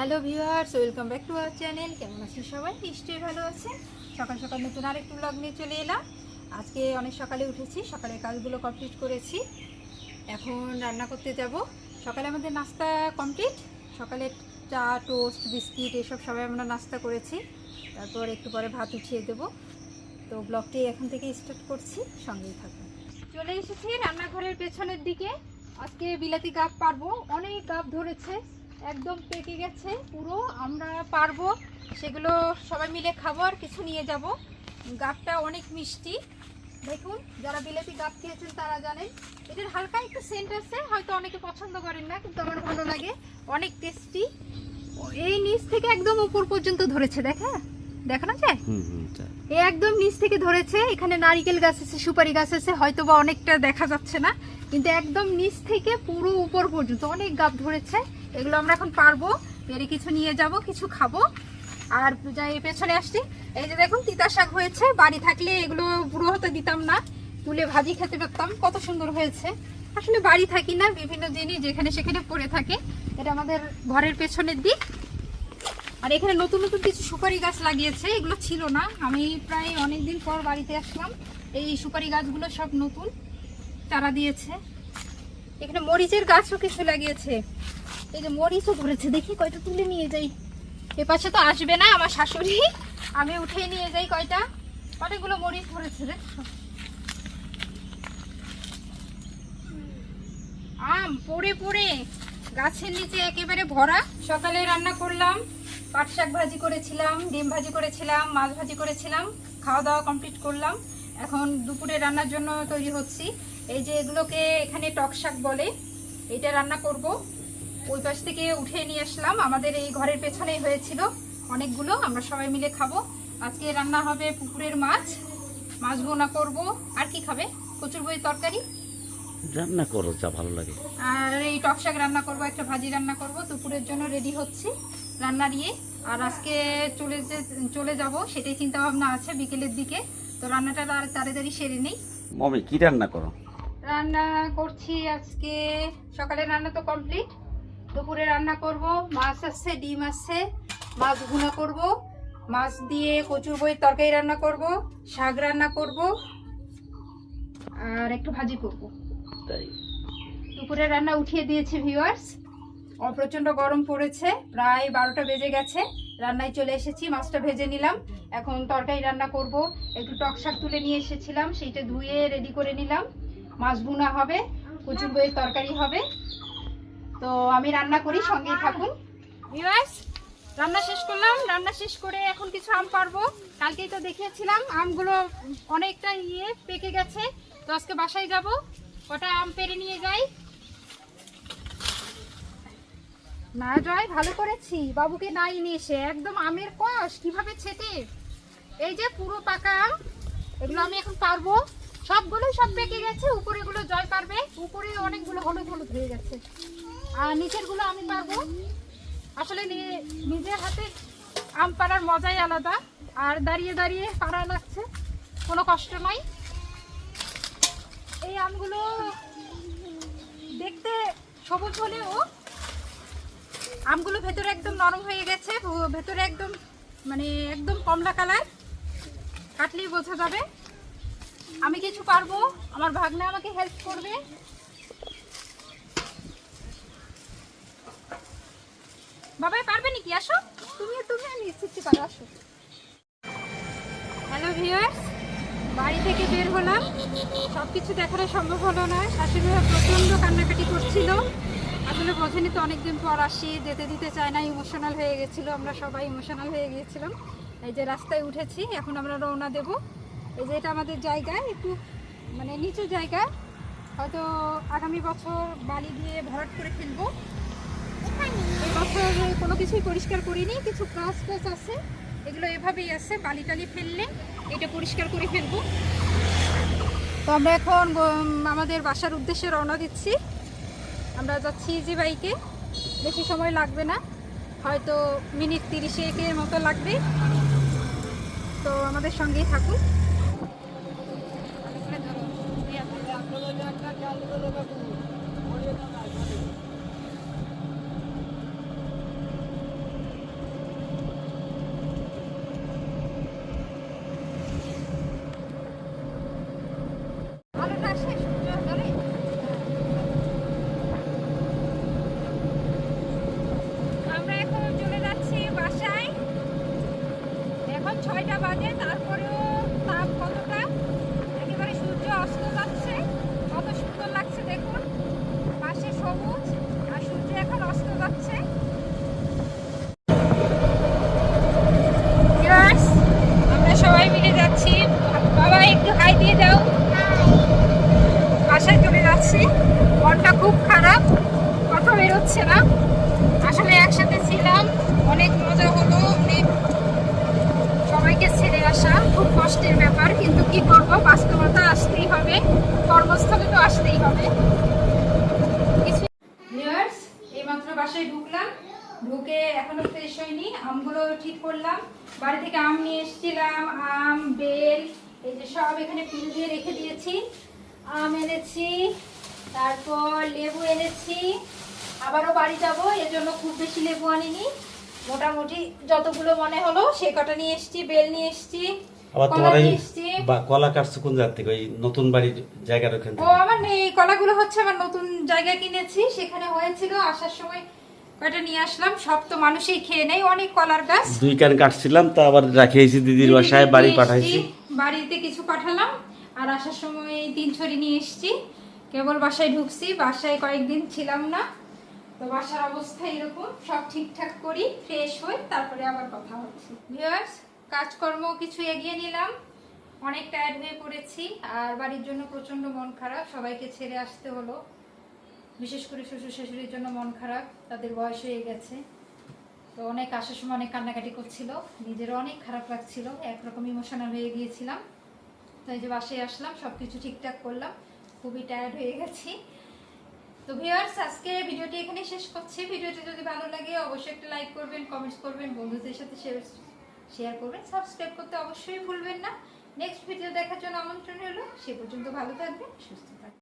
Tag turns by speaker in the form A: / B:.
A: Hello viewers, welcome back to our channel. কেমন আছেন সবাই? নিশ্চয়ই ভালো আছে সকাল সকাল নতুন আরেকটু ব্লগ নিয়ে চলে এলাম। আজকে অনেক সকালে উঠেছি সকালের কাজগুলো কমপ্লিট করেছি। এখন রান্না করতে যাব। সকালে আমাদের নাস্তা কমপ্লিট সকালে চা টোস্ট বিস্কিট, এসব সবাই আমরা নাস্তা করেছি। তারপর একটু পরে ভাত উঠিয়ে দেবো। তো ব্লগটি এখন থেকে স্টার্ট করছি, সঙ্গেই থাকুন। চলে এসেছি রান্নাঘরের পেছনের দিকে। আজকে বিলাতি গাব পারব। অনেক গাব ধরেছে। একদম পেকে গেছে পুরো আমরা পারব সেগুলো সবাই মিলে খাব আর কিছু নিয়ে যাব। গাবটা অনেক মিষ্টি। দেখুন যারা বিলাতি গাব খেয়েছেন তারা জানেন এটার হালকা একটু সেন্ট আছে হয়তো অনেকে পছন্দ করেন না কিন্তু আমার ভালো লাগে। অনেক টেস্টি এই নিচ থেকে একদম উপর পর্যন্ত ধরেছে দেখা দেখানো যায়? একদম নিচ থেকে ধরেছে এখানে নারিকেল গাছ আছে সুপারি গাছ আছে হয়তো বা অনেকটা দেখা যাচ্ছে না। কিন্তু একদম নিচ থেকে পুরো উপর পর্যন্ত অনেক গাব ধরেছে। এগুলো আমরা এখন পারব, পেরে কিছু নিয়ে যাব, কিছু খাব। আর যাই পেছনে আসছি। এই যে দেখুন, তিতা শাক হয়েছে। বাড়ি থাকলে এগুলো পুরো হতে দিতাম না। তুলে ভাজি খেতে পারতাম। কত সুন্দর হয়েছে। আসলে বাড়ি থাকি না, বিভিন্ন জিনিস যেখানে সেখানে পড়ে থাকে। এটা আমাদের ঘরের পেছনের দিক। আর এখানে নতুন নতুন কিছু সুপারি গাছ লাগিয়েছে। এগুলো ছিল না। আমি প্রায় অনেক দিন পর বাড়িতে আসলাম। এই সুপারি গাছগুলো সব নতুন। চারা দিয়েছে। এখানে মরিচের গাছও কিছু লাগিয়েছে। এই যে মরিচও ধরেছে, দেখি কয়টা তুলে নিয়ে যাই। এ পাশে তো আসবে না আমার শাশুড়ি। আমি উঠে নিয়ে যাই কয়টা। অনেকগুলো মরিচ ধরেছে দেখছ আম পড়ে পড়ে। গাছের নিচে একেবারে ভরা। সকালে রান্না করলাম। পাট শাক ভাজি করেছিলাম, ডিম ভাজি করেছিলাম, মাছ ভাজি করেছিলাম। খাওয়া দাওয়া কমপ্লিট করলাম। এখন দুপুরে রান্নার জন্য তৈরি হচ্ছি। এই যে এগুলোকে এখানে টক শাক বলে এটা রান্না করব। ওই পাশ থেকে উঠে নিয়ে আসলাম। আমাদের এই ঘরের পেছনেই হয়েছিল অনেকগুলো আমরা সবাই মিলে খাব। আজকে রান্না হবে পুকুরের মাছ। মাছ বোনা করব। আর কি খাবে? কচুর বই তরকারি?
B: রান্না করো যা ভালো লাগে।
A: আর এই টক শাক রান্না করব একটা ভাজি রান্না করব। দুপুরের জন্য রেডি হচ্ছি রান্না নিয়ে আর আজকে চলে যে চলে যাব সেটাই চিন্তা ভাবনা আছে বিকেলের দিকে। তো রান্নাটা আর তাড়াতাড়ি সেরে নেই।
B: মমি কি রান্না করো?
A: রান্না করছি আজকে সকালে রান্না তো কমপ্লিট দুপুরে রান্না করব মাছ আছে ডিম আছে মাছ ভুনা করব মাছ দিয়ে কচুর বইয়ের তরকারি রান্না করব শাক রান্না করব আর একটু ভাজি করব।
B: তাই?
A: দুপুরে রান্না উঠিয়ে দিয়েছি ভিউয়ার্স প্রচণ্ড গরম পড়েছে প্রায় বারোটা বেজে গেছে। রান্নায় চলে এসেছি মাছটা ভেজে নিলাম। এখন তরকারি রান্না করব। একটু টক শাক তুলে নিয়ে এসেছিলাম, সেইটা ধুয়ে রেডি করে নিলাম। মাছ ভুনা হবে কুচুর বইয়ের তরকারি হবে। তো আমি রান্না করি, সঙ্গেই থাকুন। রান্না শেষ করলাম, রান্না শেষ করে এখন কিছু আম পারব। কালকেই তো দেখিয়েছিলাম, আমগুলো অনেকটা ইয়ে পেকে গেছে। তো আজকে বাসায় যাব, কটা আম পেরে নিয়ে যাই। না জয়, ভালো করেছি। বাবুকে নাই নিয়ে এসে একদম আমের কষ, কীভাবে ছেটে? এই যে পুরো পাকা আম, এগুলো আমি এখন পারব। সবগুলোই সব পেকে গেছে উপরে গুলো জয় পারবে। উপরে অনেকগুলো হলুদ হলুদ হয়ে গেছে। আর নিচেরগুলো আমি পারব। আসলে নিজের হাতে আম পাড়ার মজাই আলাদা। আর দাঁড়িয়ে দাঁড়িয়ে পাড়া লাগছে। কোনো কষ্ট নয়। এই আমগুলো দেখতে সবুজ হলেও আমগুলো ভেতরে একদম নরম হয়ে গেছে ভেতরে একদম মানে একদম কমলা কালার। কাটলেই বোঝা যাবে। আমি কিছু পারব, আমার ভাগ্নে আমাকে হেল্প করবে। বাবাই, পারবে নাকি? আসো। তুমি তুমি আমি শিখতে পারো, আসো। হ্যালো ভিউয়ার্স বাড়ি থেকে বের হলাম। সব কিছু দেখানো সম্ভব হলো না। শাশুড়ি প্রচণ্ড কান্নাকাটি করছিল। আসলে বোঝেনি তো, অনেকদিন পর আসি, যেতে দিতে চায় না ইমোশনাল হয়ে গেছিল, আমরা সবাই ইমোশনাল হয়ে গিয়েছিলাম। এই যে রাস্তায় উঠেছি, এখন আমরা রওনা দেব। এই যে এটা আমাদের জায়গা, একটু মানে নিচু জায়গা। হয়তো আগামী বছর বালি দিয়ে ভরাট করে ফেলব। এই বছর কোনো কিছুই পরিষ্কার করিনি, কিছু গাছ গাছ আছে, এগুলো এভাবেই আছে, বালি টালি ফেললে এটা পরিষ্কার করে ফেলব। তো আমরা এখন আমাদের বাসার উদ্দেশ্যে রওনা দিচ্ছি। আমরা যাচ্ছি ইজি বাইকে বেশি সময় লাগবে না। হয়তো মিনিট তিরিশে একের মতো লাগবে। তো আমাদের সঙ্গেই থাকুন। আলোটা বাজে, তারপরেও তাপ কতটা? একেবারে সূর্য অস্ত যাচ্ছে, কত সুন্দর লাগছে দেখুন। পাশে সবুজ, আর সূর্য এখন অস্ত যাচ্ছে। আমরা সবাই মিলে যাচ্ছি। বাবা, একটু হাই দিয়ে দাও। বাসায় চলে যাচ্ছি। মনটা খুব খারাপ, কথা বেরোচ্ছে না। আসলে একসাথে ছিলাম, অনেক মজা হলো। সবাইকে ছেড়ে আসা খুব কষ্টের ব্যাপার, কিন্তু কি করব? বাস্তবতা আসতেই হবে, কর্মস্থলে তো আসতেই হবে। এইমাত্র বাসায় ঢুকলাম। ঢুকে হয়নি। আমগুলো ঠিক করলাম। বাড়ি থেকে আম নিয়ে এসেছিলাম, আম, বেল, এই যে সব এখানে দিয়ে রেখে দিয়েছি। আম এনেছি, তারপর লেবু এনেছি। আবারও বাড়ি যাব এর জন্য খুব বেশি লেবু আনিনি। মোটামুটি যতগুলো মনে হলো সে কটা নিয়ে এসেছি বেল নিয়ে এসেছি
B: আবার
A: কলা
B: তোমার এই
A: নিয়ে এসেছি।
B: বা- কলা কাটছো কোন জায়গা থেকে? ওই নতুন বাড়ির জায়গার ওখান
A: ও আমার নেই কলাগুলো হচ্ছে আমার নতুন জায়গা কিনেছি সেখানে হয়েছিল আসার সময় কয়টা নিয়ে আসলাম সব তো মানুষই খেয়ে নেই অনেক কলার গাছ।
B: দুই কান কাটছিলাম তা আবার রাখিয়েছি দিদির বাসায় বাড়ি
A: নিয়ে
B: পাঠাইছি।
A: বাড়িতে কিছু পাঠালাম আর আসার সময় তিন ছড়ি নিয়ে এসেছি। কেবল বাসায় ঢুকছি বাসায় কয়েকদিন ছিলাম না। তো বাসার অবস্থা এরকম, সব ঠিকঠাক করি ফ্রেশ হই, তারপরে আবার কথা হচ্ছে। ভিউয়ার্স কাজকর্ম কিছু এগিয়ে নিলাম। অনেক টায়ার্ড হয়ে পড়েছি, আর বাড়ির জন্য প্রচণ্ড মন খারাপ, সবাইকে ছেড়ে আসতে হলো। বিশেষ করে শ্বশুর শাশুড়ির জন্য মন খারাপ, তাদের বয়স হয়ে গেছে। তো অনেক আসার সময় অনেক কান্নাকাটি করছিল, নিজেরও অনেক খারাপ লাগছিল, একরকম ইমোশনাল হয়ে গিয়েছিলাম। তো এই যে বাসায় আসলাম সব কিছু ঠিকঠাক করলাম, খুবই টায়ার্ড হয়ে গেছি। তো ভিউয়ার্স, আজকে ভিডিওটি এখানে শেষ করছি। ভিডিওটি যদি ভালো লাগে, অবশ্যই একটা লাইক করবেন কমেন্টস করবেন, বন্ধুদের সাথে শেয়ার করবেন সাবস্ক্রাইব করতে অবশ্যই ভুলবেন না। নেক্সট ভিডিও দেখার জন্য আমন্ত্রণ হলো সে পর্যন্ত ভালো থাকবেন, সুস্থ থাকবেন।